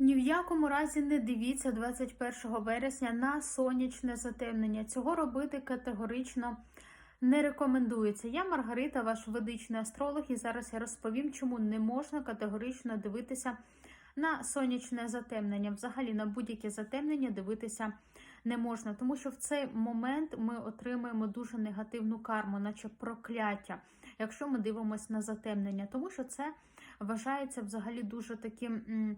Ні в якому разі не дивіться 21 вересня на сонячне затемнення. Цього робити категорично не рекомендується. Я Маргарита, ваш ведичний астролог, і зараз я розповім, чому не можна категорично дивитися на сонячне затемнення. Взагалі на будь-яке затемнення дивитися не можна, тому що в цей момент ми отримуємо дуже негативну карму, наче прокляття, якщо ми дивимося на затемнення, тому що це вважається взагалі дуже таким е,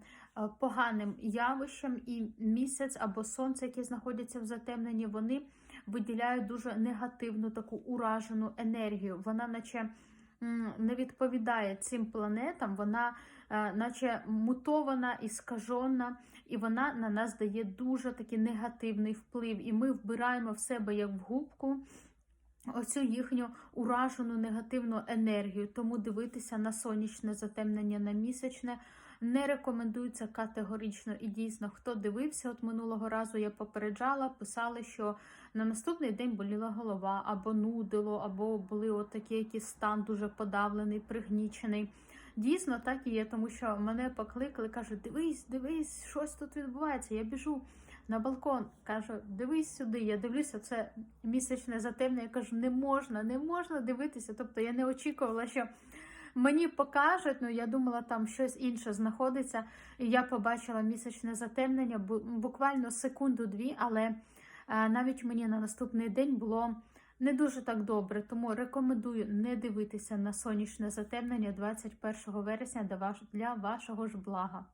поганим явищем, і місяць або сонце, яке знаходяться в затемненні, вони виділяють дуже негативну таку уражену енергію. Вона, наче не відповідає цим планетам, вона е, наче мутована і скажена, і вона на нас дає дуже такий негативний вплив. І ми вбираємо в себе як в губку оцю їхню уражену негативну енергію. Тому дивитися на сонячне затемнення на місячне не рекомендується категорично і дійсно, хто дивився, от минулого разу я попереджала, писали, що на наступний день боліла голова, або нудило, або були от такі якийсь стан дуже подавлений, пригнічений. Дійсно, так і є, тому що мене покликали, кажуть, дивись, дивись, щось тут відбувається. Я біжу на балкон, кажу, дивись сюди. Я дивлюся, це місячне затемнення. Я кажу, не можна, не можна дивитися. Тобто я не очікувала, що мені покажуть. Ну я думала, там щось інше знаходиться. І я побачила місячне затемнення бу- буквально секунду-дві, але е, навіть мені на наступний день було не дуже так добре. Тому рекомендую не дивитися на сонячне затемнення 21 вересня для вашого ж блага.